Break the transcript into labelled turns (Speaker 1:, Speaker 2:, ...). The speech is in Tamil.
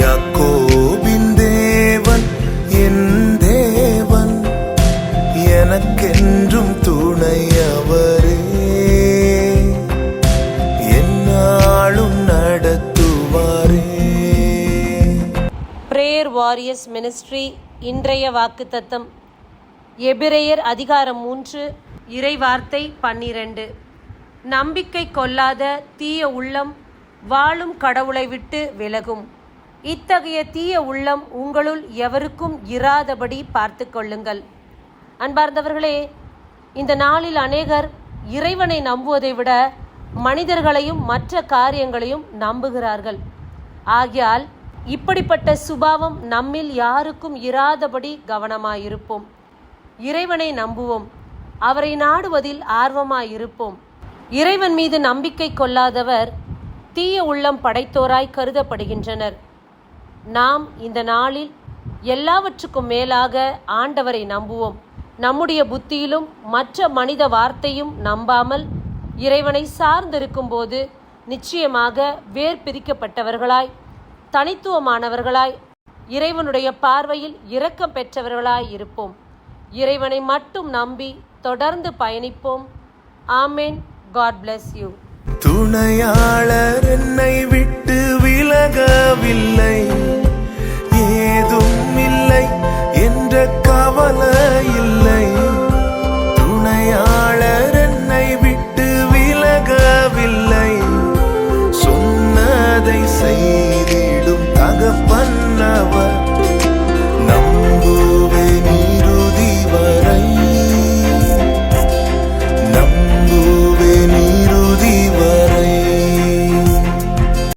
Speaker 1: யாக்கோபின் தேவன் என் தேவன். எனக்கென்றும் துணையவரே. என்னாலும் நடத்துவாரே.
Speaker 2: பிரேயர் வாரியர்ஸ் மினிஸ்ட்ரி இன்றைய வாக்குத்தத்தம். எபிரேயர் அதிகாரம் மூன்று இறைவார்த்தை பன்னிரண்டு. நம்பிக்கை கொள்ளாத தீய உள்ளம் வாழும் கடவுளை விட்டு விலகும். இத்தகைய தீய உள்ளம் உங்களுள் எவருக்கும் இராதபடி பார்த்து கொள்ளுங்கள். அன்பார்ந்தவர்களே இந்த நாளில் அநேகர் இறைவனை நம்புவதை விட மனிதர்களையும் மற்ற காரியங்களையும் நம்புகிறார்கள். ஆகையால் இப்படிப்பட்ட சுபாவம் நம்மில் யாருக்கும் இராதபடி கவனமாயிருப்போம். இறைவனை நம்புவோம். அவரை நாடுவதில் ஆர்வமாயிருப்போம். இறைவன் மீது நம்பிக்கை கொள்ளாதவர் தீய உள்ளம் படைத்தோராய் கருதப்படுகின்றனர். நாம் இந்த நாளில் எல்லாவற்றுக்கும் மேலாக ஆண்டவரை நம்புவோம். நம்முடைய புத்தியிலும் மற்ற மனித வார்த்தையும் நம்பாமல் இறைவனை சார்ந்திருக்கும் போது நிச்சயமாக வேர் பிரிக்கப்பட்டவர்களாய் தனித்துவமானவர்களாய் இறைவனுடைய பார்வையில் இரக்கம் பெற்றவர்களாய் இருப்போம். இறைவனை மட்டும் நம்பி தொடர்ந்து பயணிப்போம். ஆமேன். God bless you.
Speaker 1: துணையாளர் என்னை விட்டு விட்டு விலகவில்லை சொன்னதை செய்